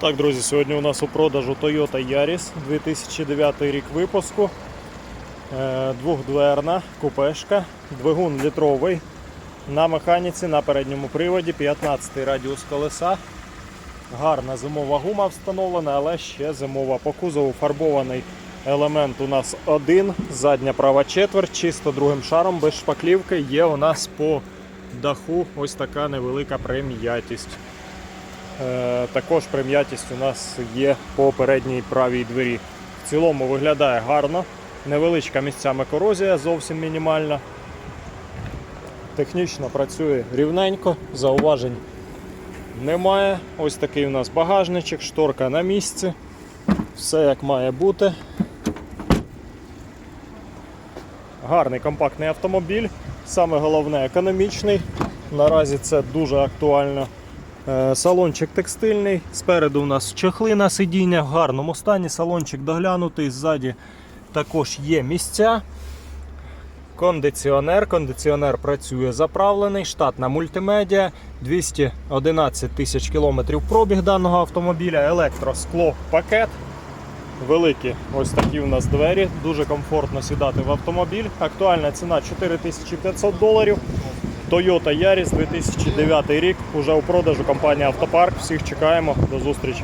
Так, друзі, сьогодні у нас у продажу Toyota Yaris 2009 рік випуску. Е, Двохдверна купешка, двигун літровий на механіці на передньому приводі, 15 радіус колеса. Гарна зимова гума встановлена, але ще зимова. По кузову фарбований елемент у нас один, задня права четверть, чисто другим шаром, без шпаклівки. Є у нас по даху ось така невелика прем'ятість. Е, Також прем'ятість у нас є по передній правій двері. В цілому виглядає гарно. Невеличка місцями корозія, зовсім мінімальна. Технічно працює рівненько, зауважень немає. Ось такий у нас багажничок, шторка на місці. Все як має бути. Гарний компактний автомобіль. Саме головне економічний. Наразі це дуже актуально. Е, Салончик текстильний. Спереду у нас чехли на сидіння в гарному стані. Салончик доглянутий. Ззаді також є місця. Кондиціонер. Кондиціонер працює заправлений. Штатна мультимедіа. 211 тисяч кілометрів пробіг даного автомобіля. Електроскло пакет. Великі ось такі у нас двері. Дуже комфортно сідати в автомобіль. Актуальна ціна 4500 доларів. Toyota Yaris 2009 рік. Уже у продажу компанія Автопарк. Всіх чекаємо. До зустрічі.